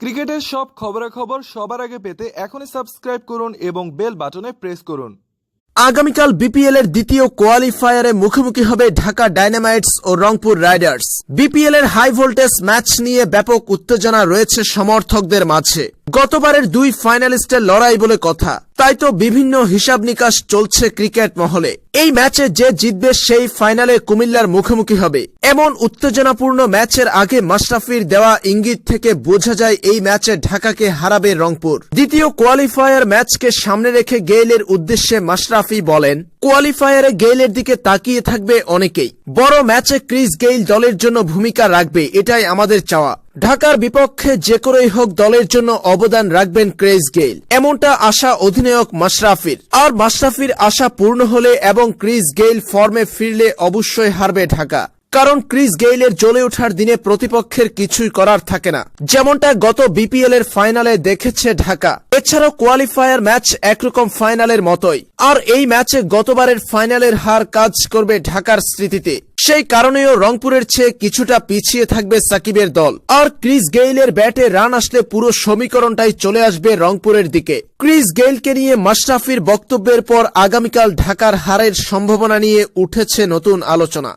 ক্রিকেটের সব খবরাখবর সবার আগে পেতে এখনই সাবস্ক্রাইব করুন এবং বেল বাটনে প্রেস করুন। আগামীকাল বিপিএল এর দ্বিতীয় কোয়ালিফায়ারে মুখোমুখি হবে ঢাকা ডাইনামাইটস ও রংপুর রাইডার্স। বিপিএল এর হাই ভোল্টেজ ম্যাচ নিয়ে ব্যাপক উত্তেজনা রয়েছে সমর্থকদের মাঝে। গতবারের দুই ফাইনালিস্টের লড়াই বলে কথা। তাই তো বিভিন্ন হিসাব নিকাশ চলছে ক্রিকেট মহলে। এই ম্যাচে যে জিতবে সেই ফাইনালে কুমিল্লার মুখোমুখি হবে। এমন উত্তেজনাপূর্ণ ম্যাচের আগে মাশরাফির দেওয়া ইঙ্গিত থেকে বোঝা যায় এই ম্যাচে ঢাকাকে হারাবে রংপুর। দ্বিতীয় কোয়ালিফায়ার ম্যাচকে সামনে রেখে গেইলের উদ্দেশ্যে মাশরাফি বলেন, কোয়ালিফায়ারে গেইলের দিকে তাকিয়ে থাকবে অনেকেই। বড় ম্যাচে ক্রিস গেইল দলের জন্য ভূমিকা রাখবে, এটাই আমাদের চাওয়া। ঢাকার বিপক্ষে যে করেই হোক দলের জন্য অবদান রাখবেন ক্রেজ গেইল। এমনটা আশা অধিনায়ক মাশরাফির। আর মাশরাফির আশা পূর্ণ হলে এবং ক্রিস গেইল ফর্মে ফিরলে অবশ্যই হারবে ঢাকা। কারণ ক্রিস গেইলের জ্বলে ওঠার দিনে প্রতিপক্ষের কিছুই করার থাকে না। যেমনটা গত বিপিএল এর ফাইনালে দেখেছে ঢাকা। এছাড়াও কোয়ালিফায়ার ম্যাচ একরকম ফাইনালের মতোই। আর এই ম্যাচে গতবারের ফাইনালের হার কাজ করবে ঢাকার স্মৃতিতে। সেই কারণেও রংপুরের চেয়ে কিছুটা পিছিয়ে থাকবে সাকিবের দল। আর ক্রিস গেইলের ব্যাটে রান আসলে পুরো সমীকরণটাই চলে আসবে রংপুরের দিকে। ক্রিস গেইলকে নিয়ে মাশরাফির বক্তব্যের পর আগামীকাল ঢাকার হারের সম্ভাবনা নিয়ে উঠেছে নতুন আলোচনা।